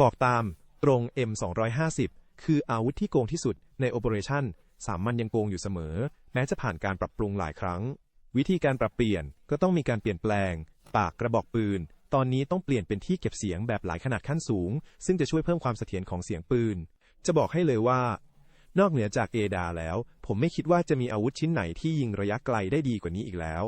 บอกตามตรง M250 คืออาวุธที่โกงที่สุดใน Operation สามมันยังโกงอยู่เสมอ แม้จะผ่านการปรับปรุงหลายครั้ง วิธีการปรับเปลี่ยนก็ต้องมีการเปลี่ยนแปลง ปากกระบอกปืน ตอนนี้ต้องเปลี่ยนเป็นที่เก็บเสียงแบบหลายขนาดขั้นสูง ซึ่งจะช่วยเพิ่มความเสถียรของเสียงปืน จะบอกให้เลยว่า นอกเหนือจากเอดาแล้ว ผมไม่คิดว่าจะมีอาวุธชิ้นไหนที่ยิงระยะไกลได้ดีกว่านี้อีกแล้ว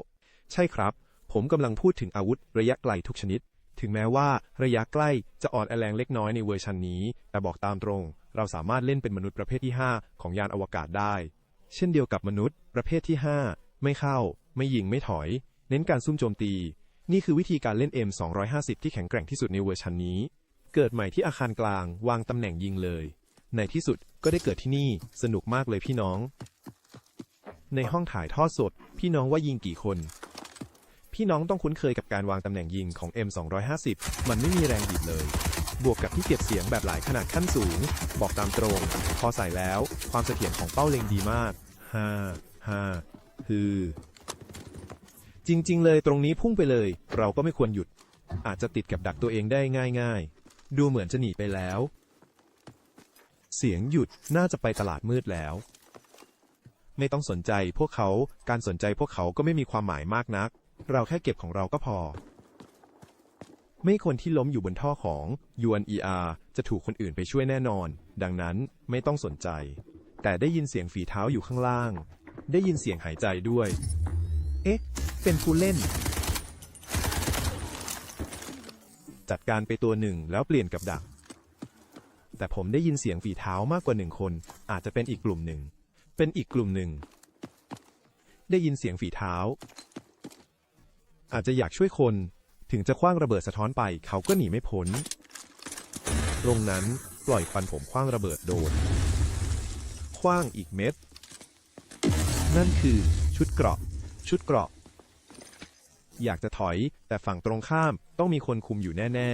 ใช่ครับ ผมกำลังพูดถึงอาวุธระยะไกลทุกชนิด ถึงแม้ว่าระยะใกล้จะอ่อนแอแรงเล็กน้อยในเวอร์ชันนี้ แต่บอกตามตรง เราสามารถเล่นเป็นมนุษย์ประเภทที่ 5 ของยานอวกาศได้ เช่นเดียวกับมนุษย์ ประเภทที่ 5 ไม่เข้า ไม่ยิงไม่ถอย เน้นการซุ่มโจมตี นี่คือวิธีการเล่น M250 ที่แข็งแกร่งที่สุดในเวอร์ชันนี้ เกิดใหม่ที่อาคารกลางวางตำแหน่งยิงเลย ในที่สุดก็ได้เกิดที่นี่สนุกมากเลยพี่น้อง ในห้องถ่ายทอดสด พี่น้องว่ายิงกี่คน พี่น้องต้องคุ้นเคยกับการวางตำแหน่งยิงของ M250 มันไม่มีแรงบีบเลย บวกกับที่เก็บเสียงแบบหลายขนาดขั้นสูง บอกตามตรง พอใส่แล้ว ความเสถียรของเป้าเล็งดีมากฮ่าฮ่าฮือ จริง ๆ เลยตรงนี้พุ่งไปเลย เราก็ไม่ควรหยุด อาจจะติดกับดักตัวเองได้ง่าย ๆ ดูเหมือนจะหนีไปแล้ว เสียงหยุดน่าจะไปตลาดมืดแล้ว ไม่ต้องสนใจพวกเขา การสนใจพวกเขาก็ไม่มีความหมายมากนัก เราแค่เก็บของเราก็พอ ไม่คนที่ล้มอยู่บนท่อของ UNER จะถูกคนอื่นไปช่วยแน่นอน ดังนั้นไม่ต้องสนใจ แต่ได้ยินเสียงฝีเท้าอยู่ข้างล่าง ได้ยินเสียงหายใจด้วย เอ๊ะ เป็นผู้เล่น จัดการไปตัวหนึ่งแล้วเปลี่ยนกับดัก แต่ผมได้ยินเสียงฝีเท้ามากกว่าหนึ่งคน อาจจะเป็นอีกกลุ่มหนึ่ง เป็นอีกกลุ่มหนึ่ง ได้ยินเสียงฝีเท้า อาจจะอยากช่วยคน ถึงจะคว้างระเบิดสะท้อนไป เขาก็หนีไม่พ้น ตรงนั้นปล่อยควันผมคว้างระเบิดโดน คว้างอีกเม็ด นั่นคือชุดเกราะ ชุดเกราะ อยากจะถอยแต่ฝั่งตรงข้ามต้องมีคนคุมอยู่แน่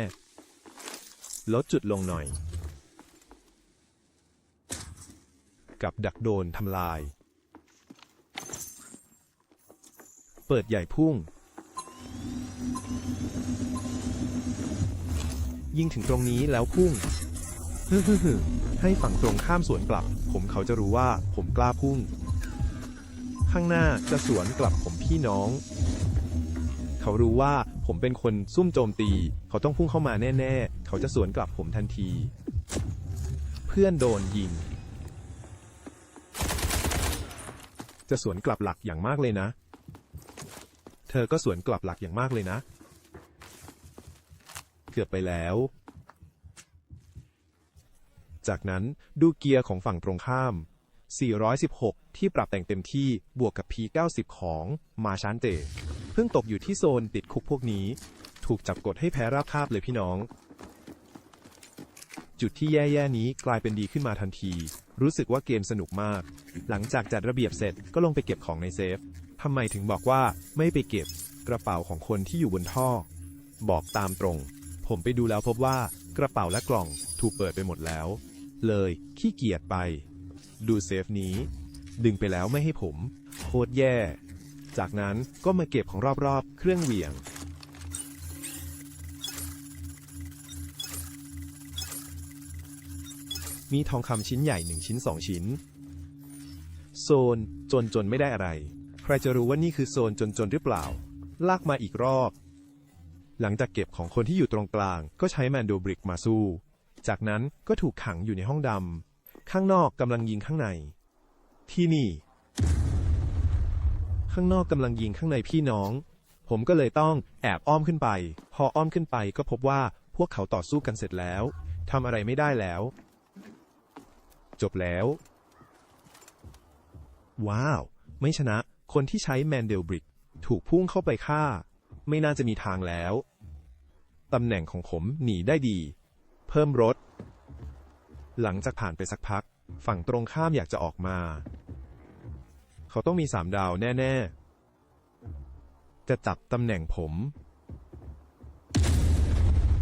ๆ ลดจุดลงหน่อย กับดักโดนทำลาย เปิดใหญ่พุ่ง ยิงถึงตรงนี้แล้วพุ่งฮึ่มๆๆให้ฝั่งตรงข้ามสวนกลับ ผมเขาจะรู้ว่าผมกล้าพุ่ง ข้างหน้าจะสวนกลับผมพี่น้อง เขารู้ว่าผมเป็นคนซุ่มโจมตี เขาต้องพุ่งเข้ามาแน่ๆ เขาจะสวนกลับผมทันที เพื่อนโดนยิง จะสวนกลับหลักอย่างมากเลยนะ เธอก็สวนกลับหลักอย่างมากเลยนะ เกือบไปแล้ว จากนั้นดูเกียร์ของฝั่งตรงข้าม 416 ที่ปรับแต่งเต็มที่บวกกับ P90 ของมาชานเตเพิ่งตกอยู่ที่โซนติดคุกพวกนี้ ถูกจับกดให้แพ้ราบคาบเลยพี่น้อง จุดที่แย่ๆนี้กลายเป็นดีขึ้นมาทันที รู้สึกว่าเกมสนุกมาก หลังจากจัดระเบียบเสร็จก็ลงไปเก็บของในเซฟ ทำไมถึงบอกว่าไม่ไปเก็บกระเป๋าของคนที่อยู่บนท่อ บอกตามตรง ผมไปดูแล้วพบว่ากระเป๋าและกล่องถูกเปิดไปหมดแล้ว เลยขี้เกียจไป ดูเซฟนี้ ดึงไปแล้วไม่ให้ผมโคตรแย่ จากนั้นก็มาเก็บของรอบๆ เครื่องเหวี่ยง มีทองคำชิ้นใหญ่หนึ่งชิ้นสองชิ้น โซนจนจนไม่ได้อะไร รจะรู้ว่านี่คือโซนจนจนหรือเปล่า ลากมาอีกรอบ หลังจากเก็บของคนที่อยู่ตรงกลาง ก็ใช้แมนโดบริกมาสู้ จากนั้นก็ถูกขังอยู่ในห้องดำข้างนอกกำลังยิงข้างใน ที่นี่ ข้างนอกกำลังยิงข้างในพี่น้อง ผมก็เลยต้องแอบอ้อมขึ้นไป พออ้อมขึ้นไปก็พบว่าพวกเขาต่อสู้กันเสร็จแล้วทำอะไรไม่ได้แล้ว จบแล้ว ว้าว ไม่ชนะ คนที่ใช้แมนเดลบริกถูกพุ่งเข้าไปฆ่า ไม่น่าจะมีทางแล้ว ตำแหน่งของผมหนีได้ดี เพิ่มรถ หลังจากผ่านไปสักพัก ฝั่งตรงข้ามอยากจะออกมา เขาต้องมีสามดาวแน่ ๆ จะจับตำแหน่งผม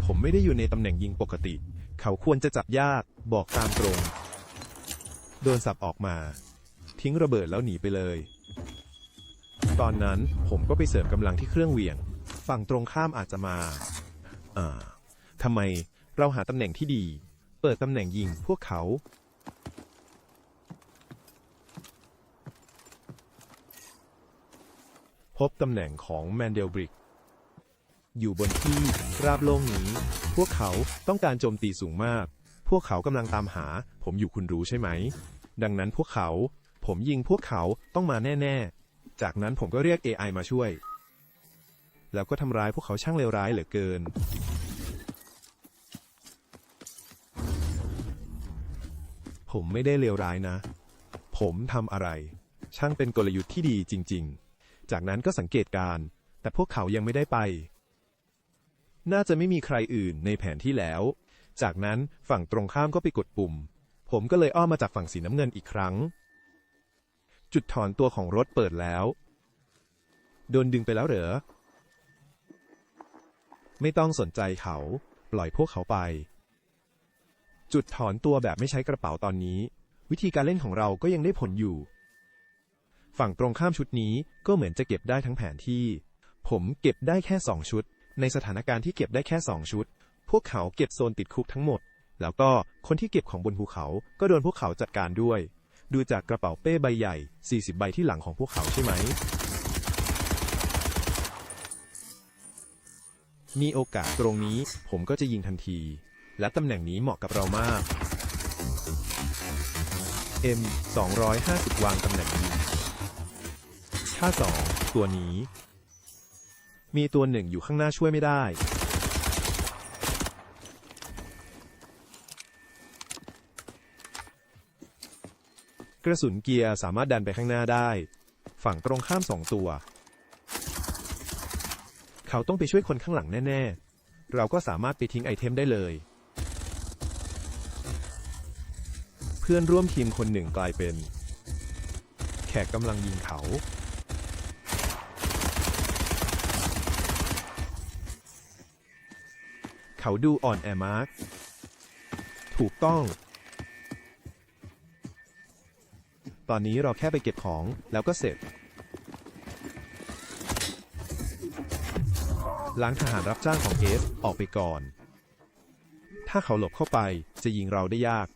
ผมไม่ได้อยู่ในตำแหน่งยิงปกติ เขาควรจะจับยากบอกตามตรง โดนสับออกมา ทิ้งระเบิดแล้วหนีไปเลย ตอนนั้นผมก็ไปเสริมกำลังที่เครื่องเหวี่ยง ฝั่งตรงข้ามอาจจะมา อ่าทำไมเราหาตำแหน่งที่ดี เปิดตำแหน่งยิงพวกเขา พบตำแหน่งของแมนเดลบริก อยู่บนที่ราบโล่งนี้ พวกเขาต้องการโจมตีสูงมาก พวกเขากำลังตามหา ผมอยู่คุณรู้ใช่ไหม ดังนั้นพวกเขา ผมยิงพวกเขาต้องมาแน่ ๆ จากนั้นผมก็เรียก AI มาช่วย แล้วก็ทำร้ายพวกเขาช่างเลวร้ายเหลือเกิน ผมไม่ได้เลวร้ายนะ ผมทำอะไร ช่างเป็นกลยุทธ์ที่ดีจริง ๆ จากนั้นก็สังเกตการ์แต่พวกเขายังไม่ได้ไป น่าจะไม่มีใครอื่นในแผนที่แล้ว จากนั้นฝั่งตรงข้ามก็ไปกดปุ่ม ผมก็เลยอ้อมมาจากฝั่งสีน้ำเงินอีกครั้ง จุดถอนตัวของรถเปิดแล้ว โดนดึงไปแล้วเหรอ ไม่ต้องสนใจเขา ปล่อยพวกเขาไป จุดถอนตัวแบบไม่ใช้กระเป๋าตอนนี้ วิธีการเล่นของเราก็ยังได้ผลอยู่ ฝั่งตรงข้ามชุดนี้ก็เหมือนจะเก็บได้ทั้งแผนที่ ผมเก็บได้แค่สองชุด ในสถานการณ์ที่เก็บได้แค่สองชุด พวกเขาเก็บโซนติดคุกทั้งหมด แล้วก็คนที่เก็บของบนภูเขาก็โดนพวกเขาจัดการด้วย ดูจากกระเป๋าเป้ใบใหญ่ 40 ใบที่หลังของพวกเขาใช่ไหม มีโอกาสตรงนี้ ผมก็จะยิงทันที และตำแหน่งนี้เหมาะกับเรามาก M 250 วางตำแหน่งยิงท่าสองตัวนี้ มีตัวหนึ่งอยู่ข้างหน้าช่วยไม่ได้ ก ระสุนเกียร์สามารถดันไปข้างหน้าได้ ฝั่งตรงข้ามสองตัว เขาต้องไปช่วยคนข้างหลังแน่ ๆ เราก็สามารถไปทิ้งไอเทมได้เลย เพื่อนร่วมทีมคนหนึ่งกลายเป็น แขกกำลังยิงเขา เขาดูอ่อนแอมาก ถูกต้อง ตอนนี้เราแค่ไปเก็บของแล้วก็เสร็จ ล้างทหารรับจ้างของเอสออกไปก่อน ถ้าเขาหลบเข้าไปจะยิงเราได้ยาก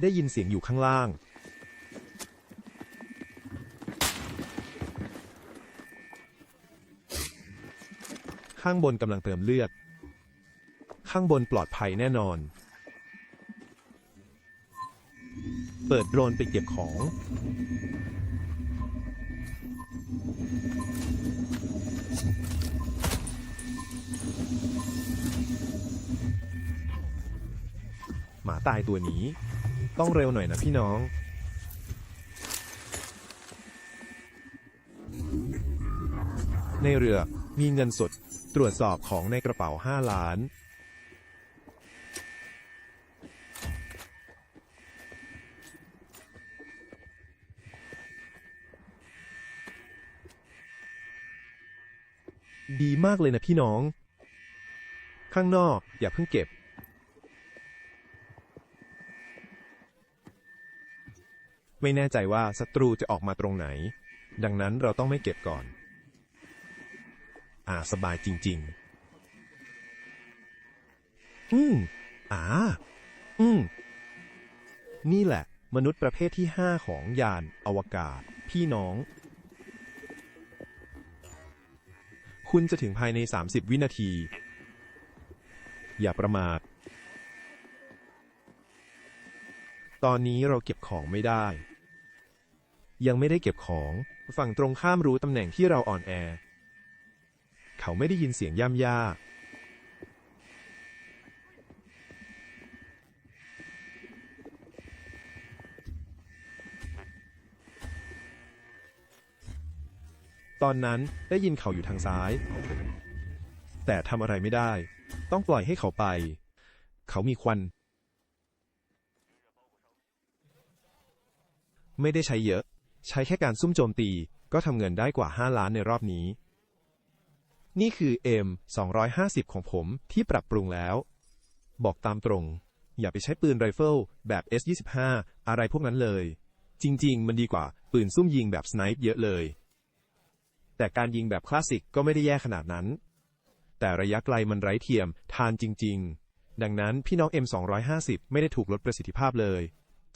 ได้ยินเสียงอยู่ข้างล่าง ข้างบนกำลังเติมเลือด ข้างบนปลอดภัยแน่นอน เปิดโดรนไปเก็บของ หมาตายตัวนี้ ต้องเร็วหน่อยนะพี่น้องในเรือมีเงินสดตรวจสอบของในกระเป๋า 5 ล้าน ดีมากเลยนะพี่น้อง ข้างนอกอย่าเพิ่งเก็บ ไม่แน่ใจว่าศัตรูจะออกมาตรงไหน ดังนั้นเราต้องไม่เก็บก่อน อ่าสบายจริง ๆ อืมอ่า อืม นี่แหละ มนุษย์ประเภทที่ห้าของยานอวกาศ พี่น้อง คุณจะถึงภายใน 30 วินาที อย่าประมาท ตอนนี้เราเก็บของไม่ได้ ยังไม่ได้เก็บของ ฝั่งตรงข้ามรู้ตำแหน่งที่เราอ่อนแอ เขาไม่ได้ยินเสียงย่ำย่า ตอนนั้นได้ยินเขาอยู่ทางซ้าย แต่ทำอะไรไม่ได้ ต้องปล่อยให้เขาไป เขามีควัน ไม่ได้ใช้เยอะ ใช้แค่การซุ่มโจมตี ก็ทำเงินได้กว่า 5 ล้านในรอบนี้ นี่คือ M 250 ของผมที่ปรับปรุงแล้ว บอกตามตรง อย่าไปใช้ปืนไรเฟิลแบบ S25 อะไรพวกนั้นเลย จริง ๆ มันดีกว่าปืนซุ่มยิงแบบสไนป์เยอะเลย แต่การยิงแบบคลาสสิกก็ไม่ได้แย่ขนาดนั้น แต่ระยะไกลมันไร้เทียม ทานจริง ๆ ดังนั้นพี่น้อง M250 ไม่ได้ถูกลดประสิทธิภาพเลย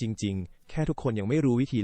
จริง ๆ แค่ทุกคนยังไม่รู้วิธี